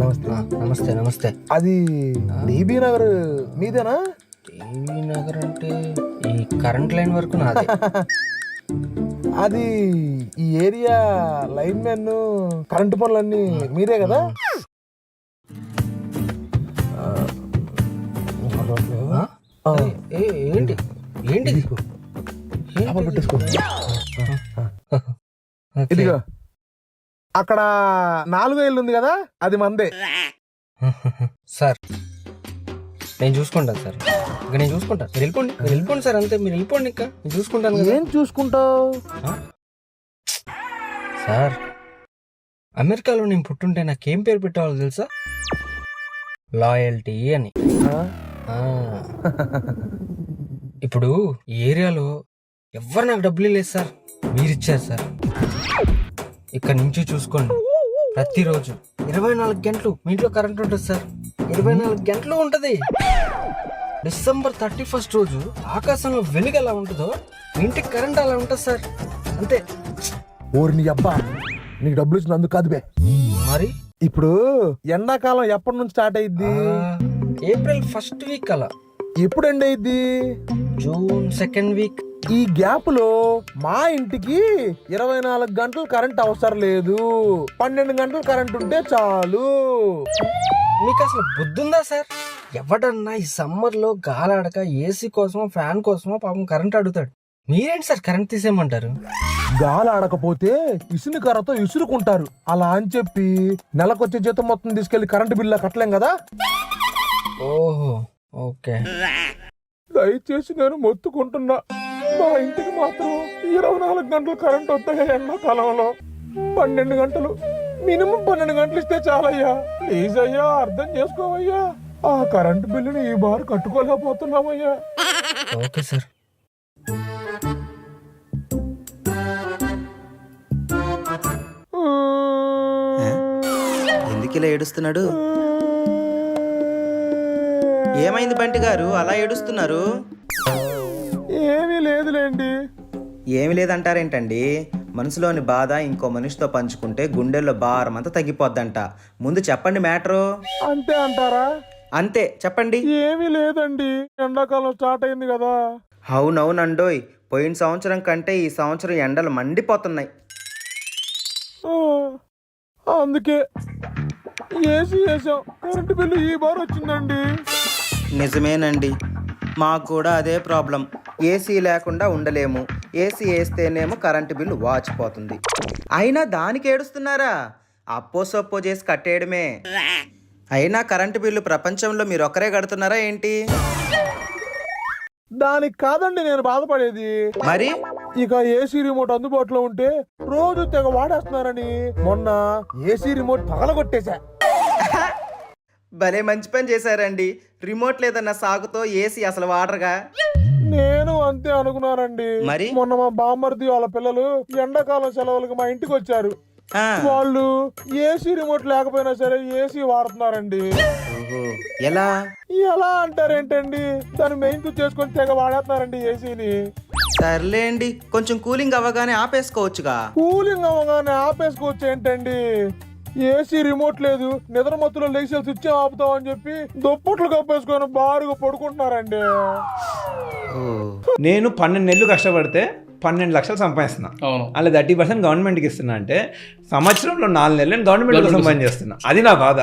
నమస్తే. నమస్తే నమస్తే. అది డీబీ నగర్ మీదేనా? టీవీ నగర్ అంటే ఈ కరెంట్ లైన్ వరకు నాది. అది ఈ ఏరియా లైన్ మ్యాన్ కరెంటు పనులన్నీ మీరే కదా? ఏంటి? పెట్టేసుకో. ఓకే. ఇదిగో. అక్కడ నాలుగో ఇల్లు ఉంది కదా అది మందే. సార్ నేను చూసుకుంటాను సార్. ఇక నేను చూసుకుంటాను మీరు వెళ్ళిపోండి మీరు వెళ్ళిపోండి సార్ అంతే మీరు వెళ్ళిపోండి ఇంకా. నేను చూసుకుంటాను కదా. ఏం చూసుకుంటావు? సార్ అమెరికాలో నేను పుట్టుంటే నాకేం పేరు పెట్టాలో తెలుసా? లాయల్టీ అని. ఆ. ఇప్పుడు ఈ ఏరియాలో ఎవరు నాకు డబ్బులు లేదు సార్? మీరు ఇచ్చారు సార్. ఇక్కడ నుంచి చూసుకోండి. ప్రతిరోజు ఇరవై నాలుగు గంటలు మీ ఇంట్లో కరెంట్ ఉంటుంది సార్. ఇరవై నాలుగు గంటలు ఉంటుంది. డిసెంబర్ థర్టీ ఫస్ట్ రోజు ఆకాశంలో వెలుగు ఎలా ఉంటుందో మీ ఇంటికి కరెంట్ అలా ఉంటుంది సార్. అంతే. ఓరి నీ అబ్బా నీకు డబ్బులు ఇచ్చినందుకు కాదు బే. మరి? ఇప్పుడు ఎండాకాలం ఎప్పటి నుంచి స్టార్ట్ అయ్యిద్ది ఆ, ఏప్రిల్ ఫస్ట్ వీక్ అలా. ఎప్పుడు ఎండ్ అయ్యిద్ది జూన్ సెకండ్ వీక్ ఈ గ్యాప్లో మా ఇంటికి ఇరవై నాలుగు గంటలు కరెంట్ అవసరం లేదు. పన్నెండు గంటలు కరెంట్ ఉంటే చాలు. మీకు అసలు బుద్ధుందా సార్? ఎవడన్నా ఈ సమ్మర్లో గాలాడక ఏసీ కోసమో ఫ్యాన్ కోసమో పాపం కరెంట్ అడుగుతాడు. మీరేంటి సార్ కరెంట్ తీసేయమంటారు? గాలి ఆడకపోతే ఇసుని కర్రతో ఇసురుకుంటారు. అలా అని చెప్పి నెలకొచ్చే జీతం మొత్తం తీసుకెళ్ళి కరెంటు బిల్లు కట్టలేం కదా? ఓహో ఓకే. దయచేసి నేను మొత్తుకుంటున్నా. మా ఇంటికి మాత్రం ఇరవై నాలుగు గంటలు కరెంట్ వస్తాయి ఎండాకాలంలో. పన్నెండు గంటలు మినిమం పన్నెండు గంటలు ఇస్తే చాలయ్యా. ప్లీజ్ అయ్యా అర్థం చేసుకోవయ్యా. ఆ కరెంటు బిల్లుని ఈ బారు కట్టుకోలేకపోతున్నామయ్యా. Okay sir. ఎందుకు ఇలా ఏడుస్తున్నాడు? ఏమైంది బంటి గారు? అలా ఏడుస్తున్నారు? లేదులేండి. ఏమి లేదంటారేంటండి? మనసులోని బాధ ఇంకో మనిషితో పంచుకుంటే గుండెల్లో భారం అంతా తగ్గిపోద్దంట. ముందు చెప్పండి మ్యాటరు. అంతే అంటారా? అంతే చెప్పండి. ఏమీ లేదండి. ఎండాకాలం స్టార్ట్ అయింది కదా. అవునవునండోయ్. పోయిన సంవత్సరం కంటే ఈ సంవత్సరం ఎండలు మండిపోతున్నాయి. ఆ, అందుకే ఏసీ వేసాం. కరెంటు బిల్లు ఈ బార్ వచ్చిందండి. నిజమేనండి. మాకు కూడా అదే ప్రాబ్లం. ఏసీ లేకుండా ఉండలేము. ఏసీ వేస్తేనేమో కరెంటు బిల్లు వాచిపోతుంది. అయినా దానికి ఏడుస్తున్నారా? అప్పో సొప్పో చేసి కట్టేయడమే. అయినా కరెంటు బిల్లు ప్రపంచంలో మీరు ఒక్కరే కడుతున్నారా ఏంటి? దానికి కాదండి నేను బాధపడేది. మరి? ఇక ఏసీ రిమోట్ అందుబాటులో ఉంటే రోజు తెగ వాడేస్తున్నారని మొన్న ఏసీ రిమోట్ పగలగొట్టేశా. భలే మంచి పని చేశారండి. రిమోట్ లేదన్న సాగుతో ఏసీ అసలు వాడరుగా. నేను అంతే అనుకున్నానండి. మరి? మొన్న మా బామ్మర్ది వాళ్ళ పిల్లలు ఎండాకాలం సెలవులకు మా ఇంటికి వచ్చారు. ఆ, వాళ్ళు ఏసీ రిమోట్ లేకపోయినా సరే ఏసీ వాడుతున్నారండి. ఓహో, ఎలా? ఎలా అంటారేంటండి? దాన్ని మెయిన్ స్విచ్ చేసుకొని తెగ వాడేస్తున్నారండి ఏసీని. సర్లేండి కొంచెం కూలింగ్ అవ్వగానే ఆపేసుకోవచ్చుగా. కూలింగ్ అవ్వగానే ఆపేసుకోవచ్చు ఏంటండి? ఏసీ రిమోట్ లేదు నిద్ర మత్తులో లేచి స్విచ్ ఆపుతాం అని చెప్పి దుప్పట్లు కప్పేసుకొని బారుగా పడుకుంటున్నారండి. నేను పన్నెండు నెలలు కష్టపడితే పన్నెండు లక్షలు సంపాదిస్తున్నా. అలా థర్టీ పర్సెంట్ గవర్నమెంట్కి ఇస్తున్నా అంటే సంవత్సరంలో నాలుగు నెలలు నేను గవర్నమెంట్ కోసం పని చేస్తున్నా అది నా బాధ.